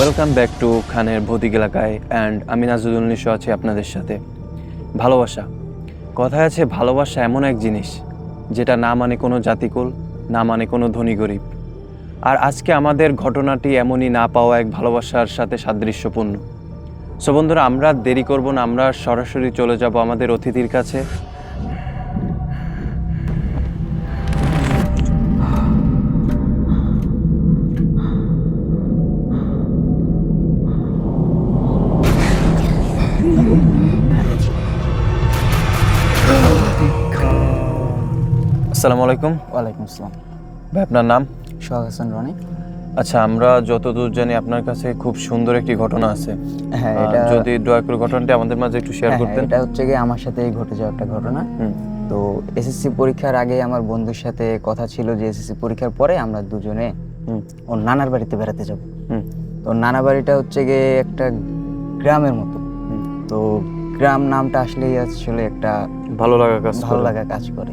Welcome back to খানের ভৌতিক এলাকায় অ্যান্ড আমি নাজুদুল নিশো আছি আপনাদের সাথে। ভালোবাসা। কথায় আছে, ভালোবাসা এমন এক জিনিস, যেটা না মানে কোনো জাতিকুল, না মানে কোনো ধনী গরিব। আর আজকে আমাদের ঘটনাটি এমনই না পাওয়া এক ভালোবাসার সাথে সাদৃশ্যপূর্ণ। সো বন্ধুরা, আমরা দেরি করব না, আমরা সরাসরি চলে যাব আমাদের অতিথির কাছে। আসসালামু আলাইকুম। ওয়ালাইকুম আসসালাম। ভাই আপনার নাম? সোহাগ হাসান রনি। আচ্ছা আমরা যতদূর জানি আপনার কাছে খুব সুন্দর একটি ঘটনা আছে। হ্যাঁ এটা যদি দয়া করে ঘটনাটি আমাদের মাঝে একটু শেয়ার হ্যাঁ, করতেন। এটা হচ্ছে গিয়ে আমার সাথেই ঘটে যাওয়া একটা ঘটনা। তো এসএসসি পরীক্ষার আগে আমার বন্ধুর সাথে কথা ছিল যে এসএসসি পরীক্ষার পরে আমরা দুজনে হুম, ওর নানার বাড়িতে বেড়াতে যাব। হুম, তো নানা বাড়িটা হচ্ছে গিয়ে একটা গ্রামের মতো। তো গ্রাম নামটা আসলেই আসলে একটা ভালো লাগা কাজ ভালো লাগা কাজ করে।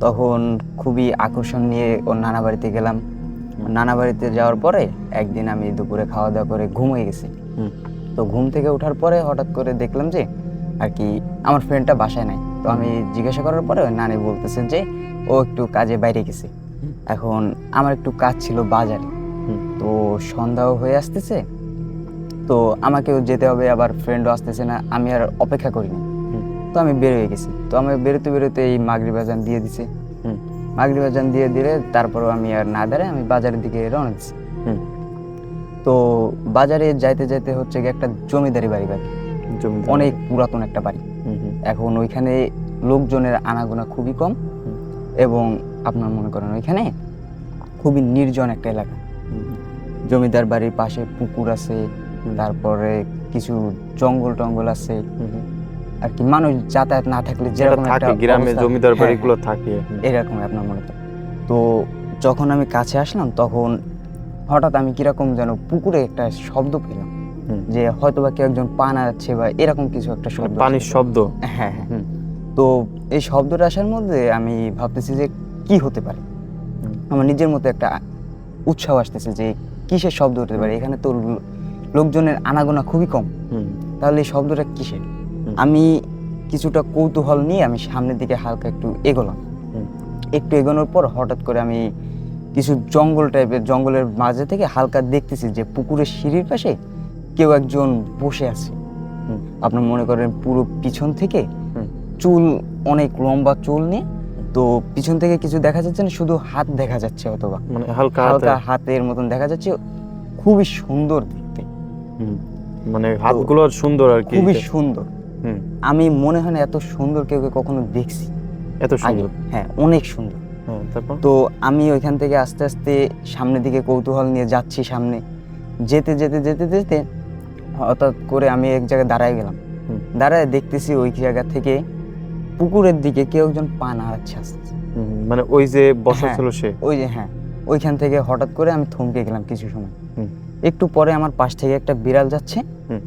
তখন খুবই আকর্ষণ নিয়ে ওর নানা বাড়িতে গেলাম। নানা বাড়িতে যাওয়ার পরে একদিন আমি দুপুরে খাওয়া দাওয়া করে ঘুমিয়ে গেছি। হুম, তো ঘুম থেকে ওঠার পরে হঠাৎ করে দেখলাম যে আর কি আমার ফ্রেন্ডটা বাসায় নাই। তো আমি জিজ্ঞাসা করার পরে ওই নানি বলতেছেন যে ও একটু কাজে বাইরে গেছে। এখন আমার একটু কাজ ছিল বাজারে। তো সন্ধ্যাও হয়ে আসতেছে। তো আমাকেও যেতে হবে আবার ফ্রেন্ডও আসতেছে না আমি আর অপেক্ষা করি না। হুম, তো আমি বের হয়ে গেছি। তো আমি বেরোতে বেরোতে এই মাগরি বাজান দিয়ে দিছে। হুম, মাগরি বাজান দিয়ে দিলে তারপরও আমি আর না দাঁড়ায় আমি বাজারের দিকে রওনা দিছি। হুম। তো বাজারে যাইতে যাইতে হচ্ছে গিয়ে একটা জমিদারি বাড়ি বাড়ি অনেক পুরাতন একটা বাড়ি। এখন ওইখানে লোকজনের আনাগোনা খুবই কম। এবং আপনার মনে করেন ওইখানে খুবই নির্জন একটা এলাকা। জমিদার বাড়ির পাশে পুকুর আছে তারপরে কিছু জঙ্গল টঙ্গল আছে। আর কি মানুষ যাতায়াত না থাকলে যেরকম থাকে গ্রামে জমিদার হ্যাঁ, বাড়িগুলো থাকে। হ্যাঁ, এরকম আপনার মনে করেন তো যখন আমি কাছে আসলাম তখন হঠাৎ আমি কীরকম যেন পুকুরে একটা শব্দ পেলাম। যে হয়তো বা কেউ একজন পা নাড়াচ্ছে বা এরকম কিছু একটা শব্দ পানির শব্দ। হ্যাঁ হ্যাঁ হুম। তো এই শব্দটা আসার মধ্যে আমি ভাবতেছি যে কি হতে পারে? আমার নিজের মতো একটা উৎসাহ আসতেছে যে কিসের শব্দ হতে পারে? এখানে তো লোকজনের আনাগোনা খুবই কম। তাহলে এই শব্দটা কিসের। আমি কিছুটা কৌতূহল নিয়ে আমি সামনের দিকে হালকা একটু এগোলাম। একটু এগোনোর পর হঠাৎ করে আমি কিছু জঙ্গল টাইপের জঙ্গলের মাঝে থেকে হালকা দেখতেছি যে পুকুরের সিঁড়ির পাশে কেউ একজন বসে আছে। আপনার মনে করেন পুরো পিছন থেকে চুল অনেক লম্বা চুল নিয়ে তো পিছন থেকে কিছু দেখা যাচ্ছে না শুধু হাত দেখা যাচ্ছে অথবা মানে হালকা হালকা হাতের মতন দেখা যাচ্ছে খুবই সুন্দর দেখতে। মানে হাতগুলো সুন্দর আর কি। খুবই সুন্দর। আমি মনে হয় না এত সুন্দর কেউ কখনো দেখছি। এত সুন্দর? হ্যাঁ অনেক সুন্দর। তো আমি ওইখান থেকে আস্তে আস্তে সামনের দিকে কৌতূহল নিয়ে যাচ্ছি সামনে। যেতে যেতে যেতে যেতে হঠাৎ করে আমি এক জায়গায় দাঁড়ায় গেলাম। হুম, দাঁড়ায় দেখতেছি ওই জায়গা থেকে পুকুরের দিকে কেউ একজন পা নাড়াচ্ছে আস্তে মানে ওই যে বসা হ্যাঁ। ছিল সে? ওই যে হ্যাঁ ওইখান থেকে হঠাৎ করে আমি থমকে গেলাম কিছু সময়। একটু পরে আমার পাশ থেকে একটা বিড়াল যাচ্ছে। হুম,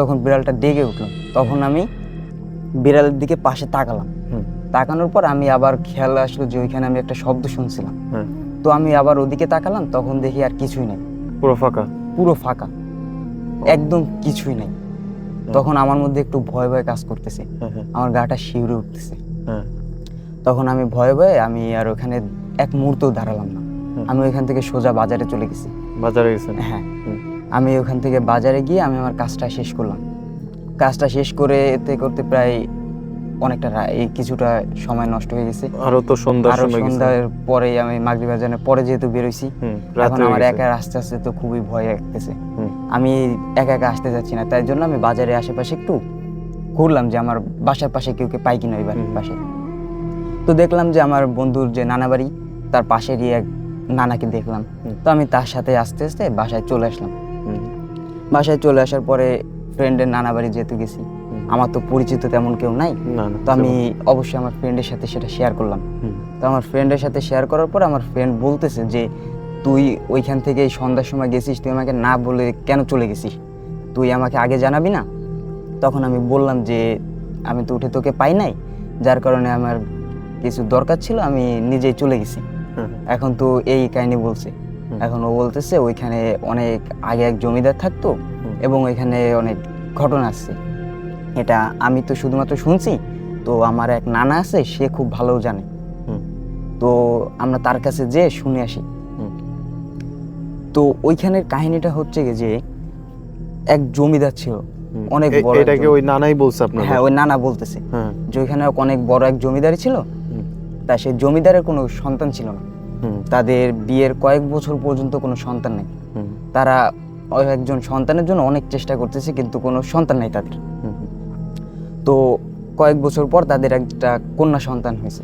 তখন বিড়ালটা ডেকে উঠল। তখন আমি বিড়ালের দিকে পাশে তাকালাম। তাকানোর পর আমি আবার খেয়াল আসলো যে ওইখানে আমি একটা শব্দ শুনছিলাম। তো আমি আবার ওদিকে তাকালাম তখন দেখি আর কিছুই নেই। পুরো ফাঁকা? পুরো ফাঁকা। একদম কিছুই নেই। তখন আমার মধ্যে একটু ভয় ভয় কাজ করতেছে। আমার গাটা শিউরে উঠতেছে। তখন আমি ভয়ে ভয়ে আমি আর ওখানে এক মুহূর্তও দাঁড়ালাম না। আমি ওইখান থেকে সোজা বাজারে চলে গেছি। বাজারে গেছেন? হ্যাঁ। আমি ওখান থেকে বাজারে গিয়ে আমি আমার কাজটা শেষ করলাম। কাজটা শেষ করে এতে করতে প্রায় অনেকটা এই কিছুটা সময় নষ্ট হয়ে গেছে। আরও তো সন্ধ্যার আরও সন্ধ্যার পরেই আমি মাগরি বাজারের পরে যেহেতু বেরোইছি এখন আমার একা আস্তে আস্তে তো খুবই ভয় লাগতেছে। আমি একা একা আসতে যাচ্ছি না তাই জন্য আমি বাজারে আশেপাশে একটু ঘুরলাম যে আমার বাসার পাশে কেউ কে পাই কিনা ওই বাড়ির পাশে। তো দেখলাম যে আমার বন্ধুর যে নানা বাড়ি তার পাশেরই এক নানাকে দেখলাম। তো আমি তার সাথে আস্তে আস্তে বাসায় চলে আসলাম। বাসায় চলে আসার পরে ফ্রেন্ডের নানা বাড়ি যেহেতু গেছি। আমার তো পরিচিত তেমন কেউ নাই। তো আমি অবশ্যই আমার ফ্রেন্ডের সাথে সেটা শেয়ার করলাম। তো আমার ফ্রেন্ডের সাথে শেয়ার করার পর আমার ফ্রেন্ড বলতেছে যে তুই ওইখান থেকে সন্ধ্যার সময় গেছিস তুই আমাকে না বলে কেন চলে গেছিস? তুই আমাকে আগে জানাবি না? তখন আমি বললাম যে আমি তো উঠে তোকে পাই নাই। যার কারণে আমার কিছু দরকার ছিল আমি নিজেই চলে গেছি। এখন তো এই কাহিনী বলছে। এখন ও বলতেছে ওইখানে অনেক আগে এক জমিদার থাকতো এবং ওইখানে অনেক ঘটনা আছে। এটা আমি তো শুধুমাত্র শুনছি তো আমার এক নানা আছে সে খুব ভালো জানে। তো আমরা তার কাছে যে শুনে আসি। তো ওইখানের কাহিনীটা হচ্ছে যে এক জমিদার ছিল অনেক বড় এটাকে ওই নানাই বলছে আপনার হ্যাঁ ওই নানা বলতেছে হ্যাঁ। যে ওইখানে অনেক বড় এক জমিদারি ছিল। তা সেই জমিদারের কোনো সন্তান ছিল না। তাদের বিয়ের কয়েক বছর পর্যন্ত কোনো সন্তান নেই। হুম, তারা ওই একজন সন্তানের জন্য অনেক চেষ্টা করতেছে কিন্তু কোনো সন্তান নেই তাদের। তো কয়েক বছর পর তাদের একটা কন্যা সন্তান হয়েছে।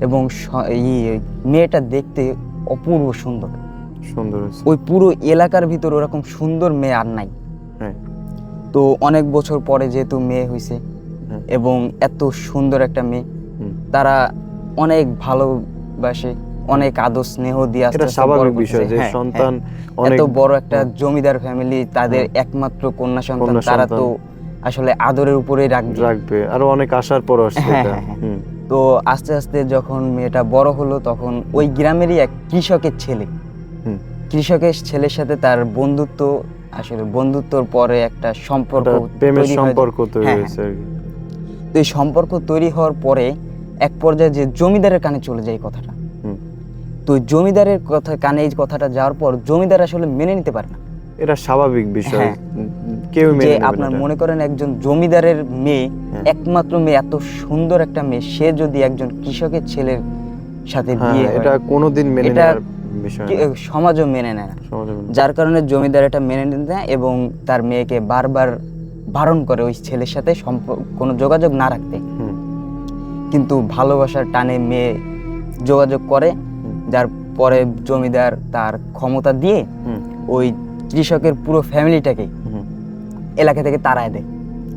এবং এই মেয়েটা দেখতে অপূর্ব সুন্দর। সুন্দর ওই পুরো এলাকার ভিতর ওরকম সুন্দর মেয়ে আর নাই। হ্যাঁ। তো অনেক বছর পরে যেহেতু মেয়ে হয়েছে হ্যাঁ। এবং এত সুন্দর একটা মেয়ে তারা অনেক ভালোবাসে। অনেক আদর স্নেহ দিয়ে এটা স্বাভাবিক বিষয় যে হ্যাঁ, সন্তান হ্যাঁ। অনেক এত বড় একটা জমিদার ফ্যামিলি তাদের একমাত্র কন্যা সন্তান তারা তো আসলে আদরের উপরেই রাখবে রাখবে আরও অনেক আশার পর আসছে হ্যাঁ, এটা। হ্যাঁ, হ্যাঁ। হুম, তো আস্তে আস্তে যখন মেয়েটা বড় হলো তখন ওই গ্রামেরই এক কৃষকের ছেলে। হুম। কৃষকের ছেলের সাথে তার বন্ধুত্ব আসলে বন্ধুত্বর পরে একটা সম্পর্ক প্রেমের হয়ে। সম্পর্ক তৈরি হ্যাঁ, হয়েছে তো এই সম্পর্ক তৈরি হওয়ার পরে এক পর্যায়ে যে জমিদারের কানে চলে যায় কথাটা। তো জমিদারের কথা কানে এই কথাটা যাওয়ার পর জমিদার আসলে মেনে নিতে পারে না এটা স্বাভাবিক বিষয় হ্যাঁ। কেউ যে মেনে না আপনার মনে করেন একজন জমিদারের মেয়ে হ্যাঁ। একমাত্র মেয়ে এত সুন্দর একটা মেয়ে সে যদি একজন কৃষকের ছেলের সাথে হ্যাঁ বিয়ে এটা কোনোদিন মেনে নেওয়ার না। সমাজও মেনে নেয় না যার কারণে জমিদার এটা মেনে নিতে দেয় এবং তার মেয়েকে বারবার বারণ করে ওই ছেলের সাথে কোনো যোগাযোগ না রাখতে কিন্তু ভালোবাসার টানে মেয়ে যোগাযোগ করে। যার পরে জমিদার তার ক্ষমতা দিয়ে ওই কৃষকের পুরো ফ্যামিলিটাকে এলাকা থেকে তাড়ায় দেয়।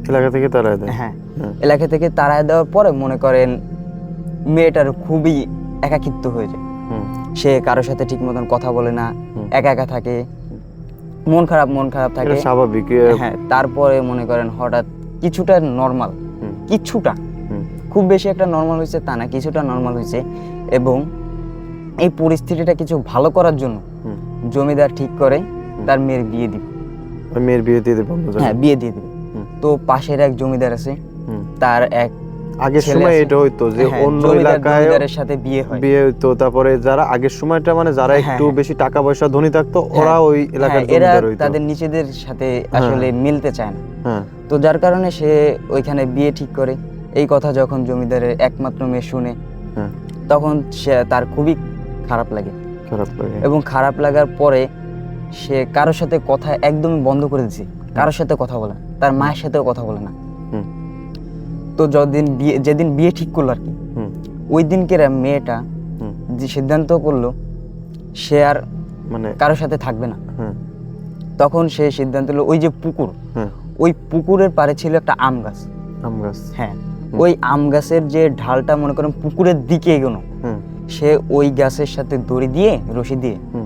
এলাকা থেকে তারা দেয়। হ্যাঁ। হ্যাঁ। এলাকা থেকে তাড়ায় দেওয়ার পরে মনে করেন মেয়েটার খুবই একাকিত্ব হয়ে যায়। সে কারোর সাথে ঠিক মতন কথা বলে না একা একা থাকে মন খারাপ মন খারাপ থাকে। স্বাভাবিক হ্যাঁ তারপরে মনে করেন হঠাৎ কিছুটা নর্মাল কিছুটা। খুব বেশি একটা নর্মাল হয়েছে তা না কিছুটা নর্মাল হয়েছে এবং এই পরিস্থিতিটা কিছু ভালো করার জন্য জমিদার ঠিক করে তার মেয়ের বিয়ে দিবে। মেয়ের বিয়ে দিয়ে দেবে হ্যাঁ বিয়ে দিয়ে দিবে। তো পাশের এক জমিদার আছে তার এক আগের সময় এটা হইতো যে হ্যাঁ, অন্য এলাকায় সাথে বিয়ে হয়। বিয়ে হইতো তারপরে যারা আগের সময়টা মানে যারা হ্যাঁ, একটু হ্যাঁ। বেশি টাকা পয়সা ধনী থাকতো ওরা ওই এলাকার এরা জমিদার হইতো। তাদের নিচেদের সাথে আসলে মিলতে চায় না। তো যার কারণে সে ওইখানে বিয়ে ঠিক করে। এই কথা যখন জমিদারের একমাত্র মেয়ে শুনে তখন সে তার খুবই খারাপ লাগে। খারাপ লাগে। এবং খারাপ লাগার পরে সে কারোর সাথে কথা একদমই বন্ধ করে দিছে। কারোর সাথে কথা বলে না। তার মায়ের সাথেও কথা বলে না। হুম। তো যদিন বিয়ে যেদিন বিয়ে ঠিক করল আর কি হুম। ওই দিনকে মেয়েটা হুম। যে সিদ্ধান্ত করল সে আর মানে কারোর সাথে থাকবে না। তখন সে সিদ্ধান্ত হলো ওই যে পুকুর ওই পুকুরের পাড়ে ছিল একটা আম গাছ। আম গাছ। হ্যাঁ। ওই আম গাছের যে ঢালটা মনে করেন পুকুরের দিকে এগোনো হুম। সে ওই গাছের সাথে দড়ি দিয়ে রশি দিয়ে হুম।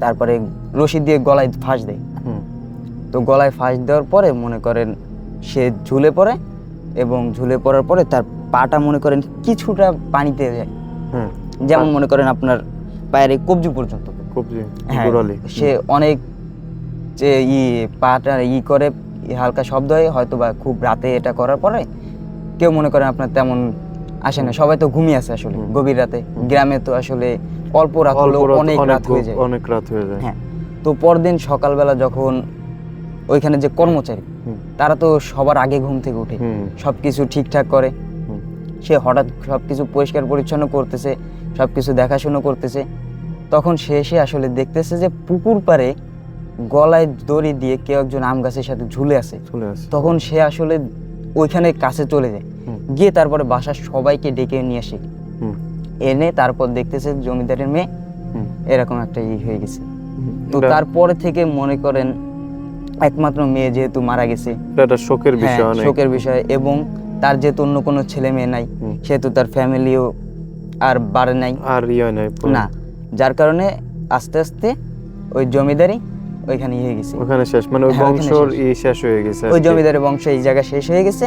তারপরে রশি দিয়ে গলায় ফাঁস দেয়। হুম। তো গলায় ফাঁস দেওয়ার পরে মনে করেন সে ঝুলে পড়ে এবং ঝুলে পড়ার পরে তার পাটা মনে করেন কিছুটা পানিতে যায়। হুম। যেমন মনে করেন আপনার পায়ের এই কবজি পর্যন্ত। কবজি হ্যাঁ, সে অনেক যে ই পাটা ই করে হালকা শব্দ হয় হয়তো বা খুব রাতে এটা করার পরে কেউ মনে করেন আপনার তেমন আসে না সবাই তো ঘুমিয়ে আছে আসলে গভীর রাতে। গ্রামে তো আসলে অল্প রাত হলেও অনেক রাত হয়ে যায়। অনেক রাত হয়ে যায়। হ্যাঁ তো পরদিন সকালবেলা যখন ওইখানে যে কর্মচারী তারা তো সবার আগে ঘুম থেকে উঠে হুম। সব কিছু ঠিকঠাক করে। সে হঠাৎ সব কিছু পরিষ্কার পরিচ্ছন্ন করতেছে সব কিছু দেখাশুনো করতেছে। তখন সে এসে আসলে দেখতেছে যে পুকুর পাড়ে গলায় দড়ি দিয়ে কেউ একজন আম গাছের সাথে ঝুলে আছে। তখন সে আসলে ওইখানে কাছে চলে যায়। গিয়ে তারপরে বাসার সবাইকে ডেকে নিয়ে আসে। এনে তারপর দেখতেছে জমিদারের মেয়ে এরকম একটা ই হয়ে গেছে। তো তারপরে থেকে মনে করেন একমাত্র মেয়ে যেহেতু মারা গেছে। এটা শোকের হ্যাঁ, বিষয় শোকের বিষয় এবং তার যেহেতু অন্য কোনো ছেলে মেয়ে নাই সেহেতু তার ফ্যামিলিও আর বাড়ে নাই। আর ইয়ে নাই না যার কারণে আস্তে আস্তে ওই জমিদারি ওইখানে ইয়ে গেছে। ওখানে শেষ মানে ওই হ্যাঁ, বংশর ই শেষ হয়ে গেছে ওই জমিদারের বংশ এই জায়গা শেষ হয়ে গেছে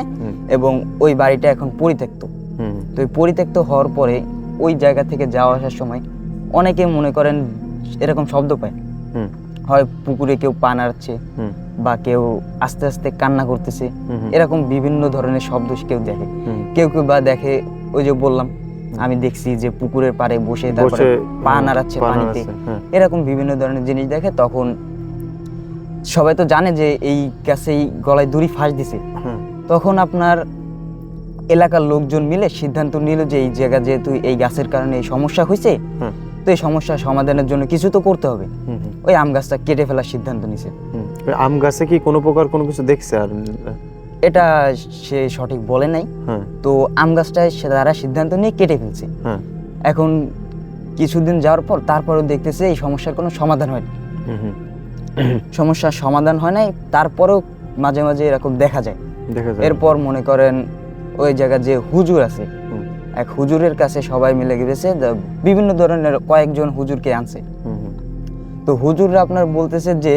এবং ওই বাড়িটা এখন পরিত্যক্ত। তো ওই পরিত্যক্ত হওয়ার পরে ওই জায়গা থেকে যাওয়া আসার সময় অনেকে মনে করেন এরকম শব্দ পায়। হয় পুকুরে কেউ পা নাড়াচ্ছে বা কেউ আস্তে আস্তে কান্না করতেছে। এরকম বিভিন্ন ধরনের শব্দ কেউ দেখে। কেউ কেউ বা দেখে ওই যে বললাম আমি দেখছি যে পুকুরের পাড়ে বসে তারপরে পা নাড়াচ্ছে পানিতে। হ্যাঁ এরকম বিভিন্ন ধরনের জিনিস দেখে তখন সবাই তো জানে যে এই গাছেই গলায় দড়ি ফাঁস দিছে। তখন আপনার এলাকার লোকজন মিলে সিদ্ধান্ত নিল যে এই জায়গা যেহেতু এই গাছের কারণে এই সমস্যা হয়েছে তো এই সমস্যা সমাধানের জন্য কিছু তো করতে হবে। ওই আম গাছটা কেটে ফেলার সিদ্ধান্ত নিছে। আম গাছে কি কোনো প্রকার কোনো কিছু দেখছে আর? এটা সে সঠিক বলে নাই। তো আম গাছটায় সে তারা সিদ্ধান্ত নিয়ে কেটে ফেলছে। এখন কিছুদিন যাওয়ার পর তারপরেও দেখতেছে এই সমস্যার কোনো সমাধান হয়নি। সমস্যার সমাধান হয় নাই তারপরেও মাঝে মাঝে এরকম দেখা যায়। দেখা যায়। এরপর মনে করেন ওই জায়গা যে হুজুর আছে এক হুজুরের কাছে সবাই মিলে গেছে বিভিন্ন ধরনের কয়েকজন হুজুরকে আনছে। তো হুজুররা আপনার বলতেছে যে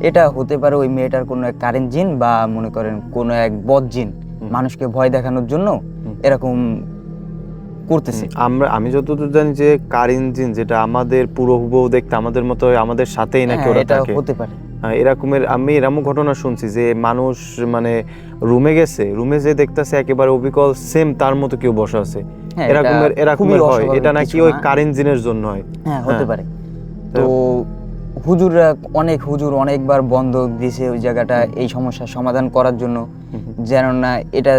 এটা হতে পারে ওই মেয়েটার কোনো এক কারেন্ট জিন বা মনে করেন কোনো এক বদ জিন। মানুষকে ভয় দেখানোর জন্য এরকম করতেছে। আমরা আমি যতদূর জানি যে কার ইঞ্জিন যেটা আমাদের পুরো হুবহু দেখতে আমাদের মতো আমাদের সাথেই নাকি হ্যাঁ, ওরা থাকে। হতে পারে। এরকমের আমি এরকম ঘটনা শুনছি যে মানুষ মানে রুমে গেছে রুমে যে দেখতেছে একেবারে অবিকল সেম তার মতো কেউ বসে আছে। হ্যাঁ, এরকমের এরকমের হয়। এটা নাকি ওই। কার ইঞ্জিনের জন্য হয়। হ্যাঁ হতে হ্যাঁ। পারে। তো হুজুররা অনেক হুজুর অনেকবার বন্ধ দিয়েছে ওই জায়গাটা এই সমস্যার সমাধান করার জন্য। যেন না এটা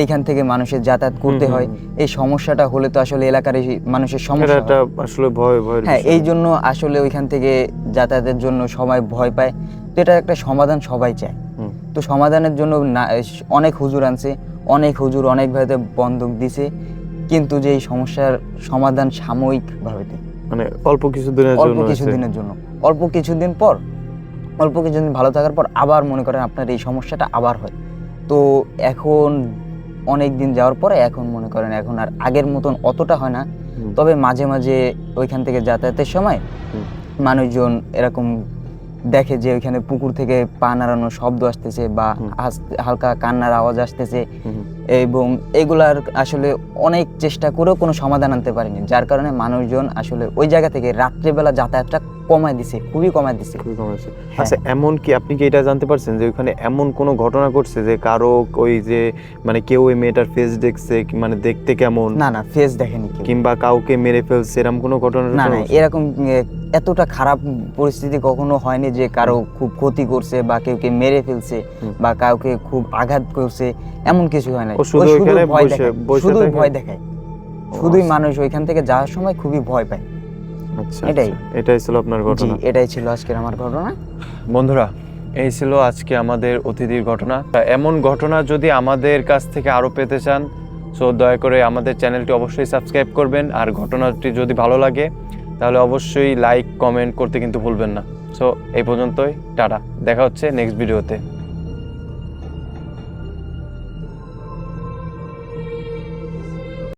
এইখান থেকে মানুষের যাতায়াত করতে হয়। এই সমস্যাটা হলে তো আসলে এলাকার এই মানুষের এটা সমস্যা। আসলে ভয় ভয়ের হ্যাঁ এই জন্য আসলে ওইখান থেকে যাতায়াতের জন্য সবাই ভয় পায়। তো এটা একটা সমাধান সবাই চায়। তো সমাধানের জন্য অনেক হুজুর আনছে অনেক হুজুর অনেক ভাবে বন্ধক দিছে। কিন্তু যে এই সমস্যার সমাধান সাময়িকভাবে দেয়। মানে অল্প কিছু দিনের অল্প জন্য কিছু দিনের জন্য। অল্প কিছুদিন পর অল্প কিছুদিন ভালো থাকার পর আবার মনে করেন আপনার এই সমস্যাটা আবার হয়। তো এখন অনেক দিন যাওয়ার পরে এখন মনে করেন এখন আর আগের মতন অতটা হয় না। তবে মাঝে মাঝে ওইখান থেকে যাতায়াতের সময় মানুষজন এরকম দেখে যে ওইখানে পুকুর থেকে পা নাড়ানোর শব্দ আসতেছে বা হালকা কান্নার আওয়াজ আসতেছে। এবং এগুলার আসলে অনেক চেষ্টা করেও কোনো সমাধান আনতে পারেনি। যার কারণে মানুষজন আসলে ওই জায়গা থেকে রাত্রেবেলা যাতায়াতটা কমায় দিছে খুবই কমায় দিছে। খুবই কম আছে। হ্যাঁ। আচ্ছা এমন কি আপনি কি এটা জানতে পারছেন যে ওখানে এমন কোনো ঘটনা ঘটছে যে কারও ওই যে মানে কেউ ওই মেয়েটার ফেস দেখছে মানে দেখতে কেমন? না না ফেস দেখেনি কিংবা কাউকে মেরে ফেলছে এরকম কোনো ঘটনা না না এরকম এতটা খারাপ পরিস্থিতি কখনো হয়নি যে কারও খুব ক্ষতি করছে বা কেউকে মেরে ফেলছে বা কাউকে খুব আঘাত করছে এমন কিছু হয় না ও শুধু ওইখানে বসে- বসে শুধু ভয় দেখায়। শুধুই আচ্ছা, মানুষ ওইখান থেকে যাওয়ার সময় খুবই ভয় পায়। আচ্ছা, এটাই। আচ্ছা। এটাই ছিল আপনার ঘটনা? এটাই ছিল আজকের আমার ঘটনা। বন্ধুরা এই ছিল আজকে আমাদের অতিথির ঘটনা। এমন ঘটনা যদি আমাদের কাছ থেকে আরও পেতে চান সো দয়া করে আমাদের চ্যানেলটি অবশ্যই সাবস্ক্রাইব করবেন। আর ঘটনাটি যদি ভালো লাগে তাহলে অবশ্যই লাইক কমেন্ট করতে কিন্তু ভুলবেন না। সো এই পর্যন্তই টাটা। দেখা হচ্ছে নেক্সট ভিডিওতে।